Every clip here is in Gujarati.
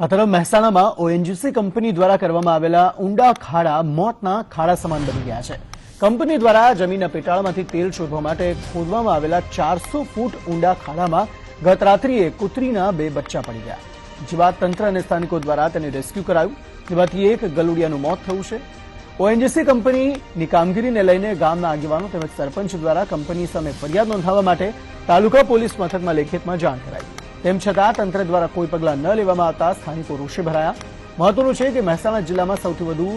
આ તરફ મહેસાણામાં ઓએનજીસી કંપની દ્વારા કરવામાં આવેલા ઊંડા ખાડા મોતના ખાડા સમાન બની ગયા છે. કંપની દ્વારા જમીનના પેટાળમાંથી તેલ શોધવા માટે ખોદવામાં આવેલા ચારસો ફૂટ ઊંડા ખાડામાં ગત રાત્રિએ કૂતરીના બે બચ્ચા પડી ગયા. જે બાદ તંત્ર અને સ્થાનિકો દ્વારા તેને રેસ્ક્યુ કરાયું, જેમાંથી એક ગલુડિયાનું મોત થયું છે. ઓએનજીસી કંપનીની કામગીરીને લઈને ગામના આગેવાનો તેમજ સરપંચ દ્વારા કંપની સામે ફરિયાદ નોંધાવવા માટે તાલુકા પોલીસ મથકમાં લેખિતમાં જાણ કરાઈ. તેમ છતાં તંત્ર દ્વારા કોઈ પગલાં ન લેવામાં આવતા સ્થાનિકો રોષે ભરાયા. મહત્વનું છે કે મહેસાણા જિલ્લામાં સૌથી વધુ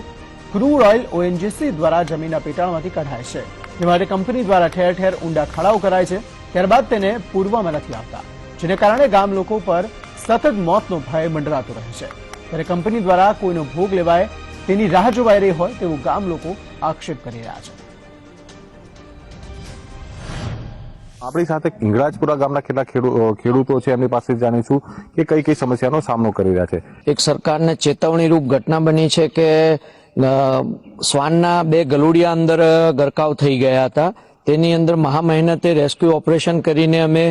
ક્રૂડ ઓઇલ ઓએનજીસી દ્વારા જમીનના પેટાળમાંથી કઢાય છે. જે માટે કંપની દ્વારા ઠેર ઠેર ઊંડા ખાડાઓ કરાય છે. ત્યારબાદ તેને પૂર્વમાં નથી આવતા, જેને કારણે ગામ લોકો પર સતત મોતનો ભય મંડરાતો રહે છે. ત્યારે કંપની દ્વારા કોઈનો ભોગ લેવાય તેની રાહ જોવાઈ રહી હોય તેવું ગામ લોકો આક્ષેપ કરી રહ્યા છે. આપણી સાથે ઇંગરાજપુરા ગામના કેટલા ખેડૂ- ખેડૂતો છે એમની પાસે જાણીશું કે કઈ કઈ સમસ્યાનો સામનો કરી રહ્યા છે. એક સરકારને ચેતવણી રૂપ ઘટના બની છે કે શ્વાનના બે ગલુડિયા અંદર ગરકાવ થઈ ગયા હતા. તેની અંદર મહા મહેનતે રેસ્ક્યુ ઓપરેશન કરીને અમે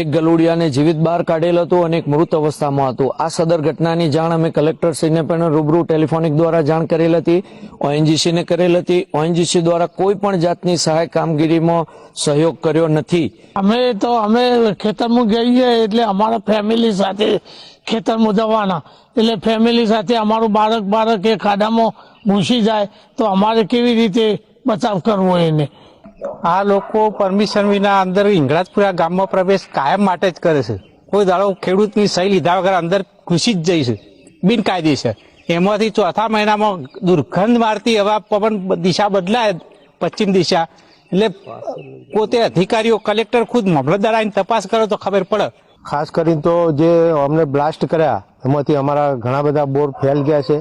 એક ગલુડિયાને જીવિત બહાર કાઢેલ હતું અને એક મૃત અવસ્થામાં હતું. આ સદર ઘટનાની જાણ અમે કલેક્ટરશ્રીને પણ રૂબરૂ ટેલિફોનિક દ્વારા જાણ કરેલ હતી, ઓએનજીસીને કરેલ હતી. ઓએનજીસી દ્વારા કોઈ પણ જાતની સહાય કામગીરીમાં સહયોગ કર્યો નથી. અમે તો, અમે ખેતરમાં જઈએ એટલે અમારા ફેમિલી સાથે ખેતરમાં જવાના. એટલે ફેમિલી સાથે અમારું બાળક બાળક એ ખાડામાં ઘૂસી જાય, તો અમારે કેવી રીતે બચાવ કરવો એને? આ લોકો પરમિશન વિના અંદર ઇંગરાજપુરા ગામમાં પ્રવેશ કાયમ માટે જ કરે છે. કોઈ દાડો ખેડૂતની સહી લીધા વગર અંદર ઘૂસી જ જઈશ બિનકાયદેસર. એમાંથી ચોથા મહિનામાં દુર્ગંધ મારતી હવા પવન દિશા બદલાય પશ્ચિમ દિશા. એટલે પોતે અધિકારીઓ, કલેક્ટર ખુદ મામલતદાર આવીને તપાસ કરો તો ખબર પડે. ખાસ કરીને તો જે અમને બ્લાસ્ટ કર્યા, એમાંથી અમારા ઘણા બધા બોર ફેલ ગયા છે.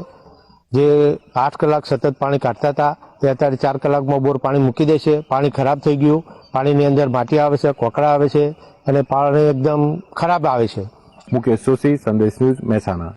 જે આઠ કલાક સતત પાણી કાઢતા હતા, તે અત્યારે ચાર કલાકમાં બોર પાણી મૂકી દે છે. પાણી ખરાબ થઈ ગયું. પાણીની અંદર માટી આવે છે કોકડા આવે છે અને પાણી એકદમ ખરાબ આવે છે. મુકેશ જોશી, સંદેશ ન્યૂઝ મહેસાણા.